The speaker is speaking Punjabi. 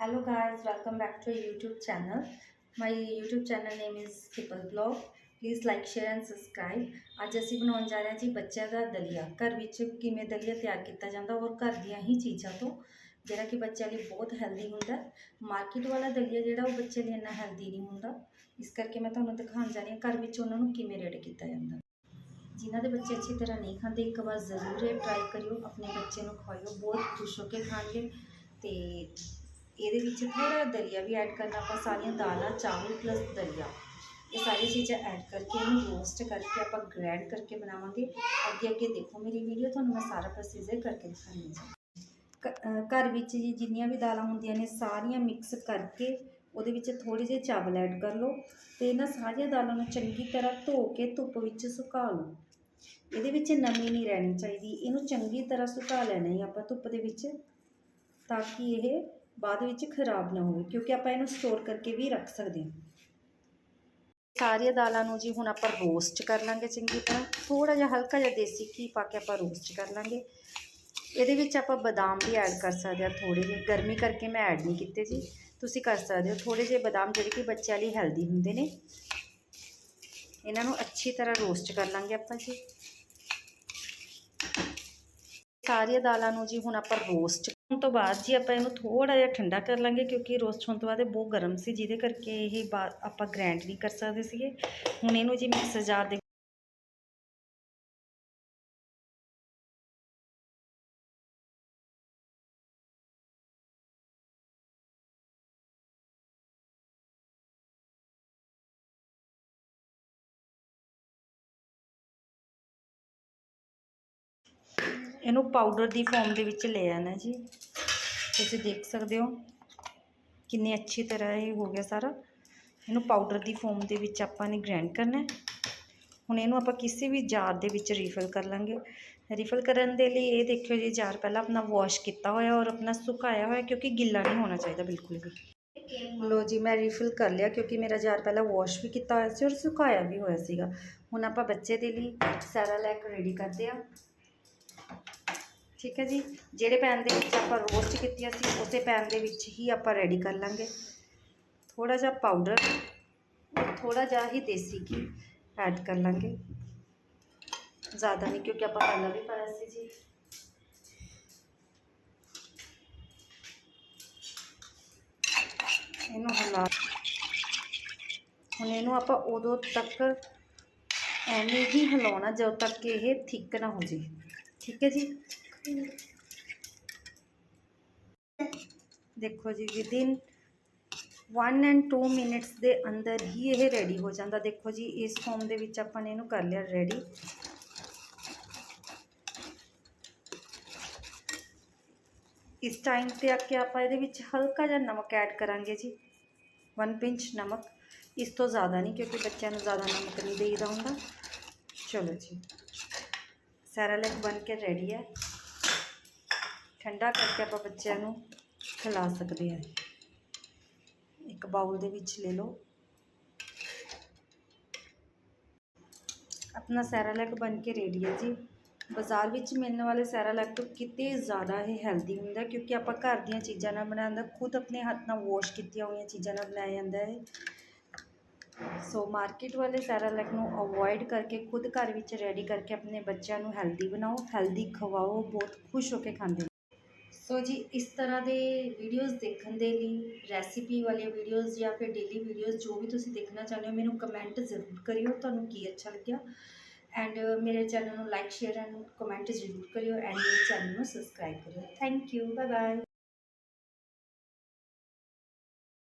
Hello guys, welcome back to YouTube channel. My YouTube channel name is Kipple Vlog. Please like share and subscribe ਅੱਜ ਅਸੀਂ ਬਣਾਉਣ ਜਾ ਰਹੇ ਹਾਂ ਜੀ ਬੱਚਿਆਂ ਦਾ ਦਲੀਆ। ਘਰ ਵਿੱਚ ਕਿਵੇਂ ਦਲੀਆ ਤਿਆਰ ਕੀਤਾ ਜਾਂਦਾ ਔਰ ਘਰ ਦੀਆਂ ਹੀ ਚੀਜ਼ਾਂ ਤੋਂ ਜਿਹੜਾ ਕਿ ਬੱਚਿਆਂ ਲਈ ਬਹੁਤ ਹੈਲਦੀ ਹੁੰਦਾ। ਮਾਰਕੀਟ ਵਾਲਾ ਦਲੀਆ ਜਿਹੜਾ ਉਹ ਬੱਚੇ ਲਈ ਇੰਨਾ ਹੈਲਦੀ ਨਹੀਂ ਹੁੰਦਾ। ਇਸ ਕਰਕੇ ਮੈਂ ਤੁਹਾਨੂੰ ਦਿਖਾਉਣ ਜਾ ਰਹੀ ਹਾਂ ਘਰ ਵਿੱਚ ਉਹਨਾਂ ਨੂੰ ਕਿਵੇਂ ਰੈਡੀ ਕੀਤਾ ਜਾਂਦਾ। ਜਿਨ੍ਹਾਂ ਦੇ ਬੱਚੇ ਅੱਛੀ ਤਰ੍ਹਾਂ ਨਹੀਂ ਖਾਂਦੇ ਇੱਕ ਵਾਰ ਜ਼ਰੂਰ ਇਹ ਟਰਾਈ ਕਰਿਓ। ਆਪਣੇ ਬੱਚੇ ਨੂੰ ਖਵਾਇਓ। ਬਹੁਤ ਖੁਸ਼ ਹੋ ਕੇ ਖਾਣਗੇ ਤੇ ਇਹਦੇ ਵਿੱਚ ਥੋੜਾ ਦਲੀਆ ਵੀ ਐਡ ਕਰਨਾ, ਆਪਾਂ ਸਾਰੀਆਂ ਦਾਲਾਂ, ਚਾਵਲ ਪਲੱਸ ਦਲੀਆ। ਇਹ ਸਾਰੀਆਂ ਚੀਜ਼ਾਂ ਐਡ ਕਰਕੇ ਇਹਨੂੰ ਰੋਸਟ ਕਰਕੇ ਆਪਾਂ ਗ੍ਰੈਂਡ ਕਰਕੇ ਬਣਾਵਾਂਗੇ। ਅੱਗੇ ਅੱਗੇ ਦੇਖੋ ਮੇਰੀ ਵੀਡੀਓ ਤੁਹਾਨੂੰ ਮੈਂ ਸਾਰਾ ਪ੍ਰੋਸੀਜਰ ਕਰਕੇ ਦਿਖਾਉਂਦੀ ਹਾਂ। ਘਰ ਵਿੱਚ ਜੀ ਜਿੰਨੀਆਂ ਵੀ ਦਾਲਾਂ ਹੁੰਦੀਆਂ ਨੇ, ਸਾਰੀਆਂ ਮਿਕਸ ਕਰਕੇ ਉਹਦੇ ਵਿੱਚ ਥੋੜੇ ਜਿਹੇ ਚਾਵਲ ਐਡ ਕਰ ਲਓ ਤੇ ਇਹਨਾਂ ਸਾਰੀਆਂ ਦਾਲਾਂ ਨੂੰ ਚੰਗੀ ਤਰ੍ਹਾਂ ਧੋ ਕੇ ਧੁੱਪ ਵਿੱਚ ਸੁਕਾ ਲਓ। ਇਹਦੇ ਵਿੱਚ ਨਮੀ ਨਹੀਂ ਰਹਿਣੀ ਚਾਹੀਦੀ। ਇਹਨੂੰ ਚੰਗੀ ਤਰ੍ਹਾਂ ਸੁਕਾ ਲੈਣਾ ਹੈ ਆਪਾਂ ਧੁੱਪ ਦੇ ਵਿੱਚ ਤਾਂ ਕਿ ਇਹ ਬਾਅਦ ਵਿੱਚ ਖਰਾਬ ਨਾ ਹੋਵੇ, ਕਿਉਂਕਿ ਆਪਾਂ ਇਹਨੂੰ ਸਟੋਰ ਕਰਕੇ ਵੀ ਰੱਖ ਸਕਦੇ ਹਾਂ। ਸਾਰੀਆਂ ਦਾਲਾਂ ਨੂੰ ਜੀ ਹੁਣ ਆਪਾਂ ਰੋਸਟ ਕਰ ਲਾਂਗੇ ਚੰਗੀ ਤਰ੍ਹਾਂ। ਥੋੜਾ ਜਿਹਾ ਹਲਕਾ ਜਿਹਾ ਦੇਸੀ ਘੀ ਪਾ ਕੇ ਆਪਾਂ ਰੋਸਟ ਕਰ ਲਾਂਗੇ। ਇਹਦੇ ਵਿੱਚ ਆਪਾਂ ਬਦਾਮ ਵੀ ਐਡ ਕਰ ਸਕਦੇ ਹਾਂ ਥੋੜੇ ਜਿਹੇ। ਗਰਮੀ ਕਰਕੇ ਮੈਂ ਐਡ ਨਹੀਂ ਕੀਤੇ ਜੀ। ਤੁਸੀਂ ਕਰ ਸਕਦੇ ਹੋ ਥੋੜੇ ਜਿਹੇ ਬਦਾਮ ਜਿਹੜੇ ਕਿ ਬੱਚਿਆਂ ਲਈ ਹੈਲਦੀ ਹੁੰਦੇ ਨੇ। ਇਹਨਾਂ ਨੂੰ ਅੱਛੀ ਤਰ੍ਹਾਂ ਰੋਸਟ ਕਰ ਲਾਂਗੇ ਆਪਾਂ ਜੀ। ਸਾਰੀਆਂ ਦਾਲਾਂ ਨੂੰ ਜੀ ਹੁਣ ਆਪਾਂ ਰੋਸਟ ਕਰਨ ਤੋਂ ਬਾਅਦ ਜੀ ਆਪਾਂ ਇਹਨੂੰ ਥੋੜਾ ਜਿਹਾ ਠੰਡਾ ਕਰ ਲਾਂਗੇ ਕਿਉਂਕਿ ਰੋਸਟ ਹੋਣ ਤੋਂ ਬਾਅਦ ਇਹ ਬਹੁਤ ਗਰਮ ਸੀ ਜਿਹਦੇ ਕਰਕੇ ਇਹ ਬਾ- ਆਪਾਂ ਗ੍ਰੈਂਡ ਨਹੀਂ ਕਰ ਸਕਦੇ ਸੀਗੇ। ਹੁਣ ਇਹਨੂੰ ਜੀ ਮਿਕਸਰ ਜਾਰ ਦੇ ਇਹਨੂੰ ਪਾਊਡਰ ਦੀ ਫਾਰਮ ਦੇ ਵਿੱਚ ਲੈ ਆਣਾ ਜੀ। ਤੁਸੀਂ ਦੇਖ ਸਕਦੇ ਹੋ ਕਿੰਨੀ ਅੱਛੀ ਤਰ੍ਹਾਂ ਇਹ ਹੋ ਗਿਆ ਸਾਰਾ। ਇਹਨੂੰ ਪਾਊਡਰ ਦੀ ਫਾਰਮ ਦੇ ਵਿੱਚ ਆਪਾਂ ਨੇ ਗ੍ਰਾਈਂਡ ਕਰਨਾ। ਹੁਣ ਇਹਨੂੰ ਆਪਾਂ ਕਿਸੇ ਵੀ ਜਾਰ ਦੇ ਵਿੱਚ ਰੀਫਿਲ ਕਰ ਲਾਂਗੇ। ਰੀਫਿਲ ਕਰਨ ਦੇ ਲਈ ਇਹ ਦੇਖਿਓ ਜੀ ਜਾਰ ਪਹਿਲਾਂ ਆਪਣਾ ਵਾਸ਼ ਕੀਤਾ ਹੋਇਆ ਔਰ ਆਪਣਾ ਸੁਕਾਇਆ ਹੋਇਆ ਕਿਉਂਕਿ ਗਿੱਲਾ ਨਹੀਂ ਹੋਣਾ ਚਾਹੀਦਾ ਬਿਲਕੁਲ ਵੀ। ਲੋ ਜੀ, ਮੈਂ ਰੀਫਿਲ ਕਰ ਲਿਆ ਕਿਉਂਕਿ ਮੇਰਾ ਜਾਰ ਪਹਿਲਾਂ ਵਾਸ਼ ਵੀ ਕੀਤਾ ਹੋਇਆ ਸੀ ਔਰ ਸੁਕਾਇਆ ਵੀ ਹੋਇਆ ਸੀਗਾ। ਹੁਣ ਆਪਾਂ ਬੱਚੇ ਦੇ ਲਈ ਸਾਰਾ ਸੈਰਾਲੈਕ ਰੈਡੀ ਕਰਦੇ ਆ ਠੀਕ ਹੈ ਜੀ। ਜਿਹੜੇ ਪੈਨ ਦੇ ਵਿੱਚ ਆਪਾਂ ਰੋਸਟ ਕੀਤੀਆਂ ਸੀ, ਉਸੇ ਪੈਨ ਦੇ ਵਿੱਚ ਹੀ ਆਪਾਂ ਰੈਡੀ ਕਰ ਲਾਂਗੇ। ਥੋੜਾ ਜਿਹਾ ਪਾਊਡਰ ਥੋੜਾ ਜਿਹਾ ਹੀ ਦੇਸੀ ਘੀ ਐਡ ਕਰ ਲਾਂਗੇ। ਜ਼ਿਆਦਾ ਨਹੀਂ, ਕਿਉਂਕਿ ਆਪਾਂ ਪਹਿਲਾਂ ਵੀ ਪਾਇਆ ਸੀ ਜੀ। ਇਹਨੂੰ ਹਿਲਾ ਹੁਣ ਇਹਨੂੰ ਆਪਾਂ ਉਦੋਂ ਤੱਕ ਐਵੇਂ ਹੀ ਹਿਲਾਉਣਾ, ਜਦੋਂ ਤੱਕ ਕਿ ਇਹ ਥਿੱਕ ਨਾ ਹੋ ਜੇ ਠੀਕ ਹੈ ਜੀ। ਦੇਖੋ ਜੀ ਵਿਦਿਨ 1 ਐਂਡ 2 ਮਿੰਟਸ ਦੇ ਅੰਦਰ ਹੀ ਇਹ ਰੈਡੀ ਹੋ ਜਾਂਦਾ। ਦੇਖੋ ਜੀ, ਇਸ ਫਾਰਮ ਦੇ ਵਿੱਚ ਆਪਾਂ ਨੇ ਇਹਨੂੰ ਕਰ ਲਿਆ ਰੈਡੀ ਇਸ ਟਾਈਮ ਤੇ ਆ ਕੇ ਆਪਾਂ ਇਹਦੇ ਵਿੱਚ ਹਲਕਾ ਜਿਹਾ ਨਮਕ ਐਡ ਕਰਾਂਗੇ ਜੀ। 1 ਪਿੰਚ ਨਮਕ। ਇਸ ਤੋਂ ਜ਼ਿਆਦਾ ਨਹੀਂ, ਕਿਉਂਕਿ ਬੱਚਿਆਂ ਨੂੰ ਜ਼ਿਆਦਾ ਨਮਕ ਨਹੀਂ ਦੇਈਦਾ ਹੁੰਦਾ। ਚਲੋ ਜੀ ਸੈਰਾਲੈਕ ਬਣ ਕੇ ਰੈਡੀ ਹੈ। ਠੰਡਾ ਕਰਕੇ ਆਪਾਂ ਬੱਚਿਆਂ ਨੂੰ ਖਿਲਾ ਸਕਦੇ ਹਾਂ। ਇੱਕ ਬਾਉਲ ਦੇ ਵਿੱਚ ਲੈ ਲਓ। ਆਪਣਾ ਸੈਰਾਲੈਕ ਬਣ ਕੇ ਰੈਡੀ ਹੈ ਜੀ। ਬਾਜ਼ਾਰ ਵਿੱਚ ਮਿਲਣ ਵਾਲੇ ਸੈਰਾਲੈਕ ਤੋਂ ਕਿਤੇ ਜ਼ਿਆਦਾ ਇਹ ਹੈਲਦੀ ਹੁੰਦਾ ਕਿਉਂਕਿ ਆਪਾਂ ਘਰ ਦੀਆਂ ਚੀਜ਼ਾਂ ਨਾਲ ਬਣਾਉਂਦਾ ਖੁਦ ਆਪਣੇ ਹੱਥ ਨਾਲ ਵਾਸ਼ ਕੀਤੀਆਂ ਹੋਈਆਂ ਚੀਜ਼ਾਂ ਨਾਲ ਬਣਾਇਆ ਜਾਂਦਾ ਹੈ। ਸੋ ਮਾਰਕੀਟ ਵਾਲੇ ਸੈਰਾਲੈਕ ਨੂੰ ਅਵੋਇਡ ਕਰਕੇ ਖੁਦ ਘਰ ਵਿੱਚ ਰੈਡੀ ਕਰਕੇ ਆਪਣੇ ਬੱਚਿਆਂ ਨੂੰ ਹੈਲਦੀ ਬਣਾਓ ਹੈਲਦੀ ਖਵਾਓ, ਬਹੁਤ ਖੁਸ਼ ਹੋ ਕੇ ਖਾਂਦੇ ਸੋ ਜੀ, ਇਸ ਤਰ੍ਹਾਂ ਦੇ ਵੀਡੀਓਜ਼ ਦੇਖਣ ਦੇ ਲਈ ਰੈਸਿਪੀ ਵਾਲੀਆਂ ਵੀਡੀਓਜ਼ ਜਾਂ ਫਿਰ ਡੇਲੀ ਵੀਡੀਓਜ਼ ਜੋ ਵੀ ਤੁਸੀਂ ਦੇਖਣਾ ਚਾਹੁੰਦੇ ਹੋ, ਮੈਨੂੰ ਕਮੈਂਟ ਜ਼ਰੂਰ ਕਰਿਓ, ਤੁਹਾਨੂੰ ਕੀ ਅੱਛਾ ਲੱਗਿਆ। ਐਂਡ ਮੇਰੇ ਚੈਨਲ ਨੂੰ ਲਾਈਕ ਸ਼ੇਅਰ ਐਂਡ ਕਮੈਂਟ ਜ਼ਰੂਰ ਕਰਿਓ ਐਂਡ ਮੇਰੇ ਚੈਨਲ ਨੂੰ ਸਬਸਕ੍ਰਾਈਬ ਕਰਿਓ। Thank you bye bye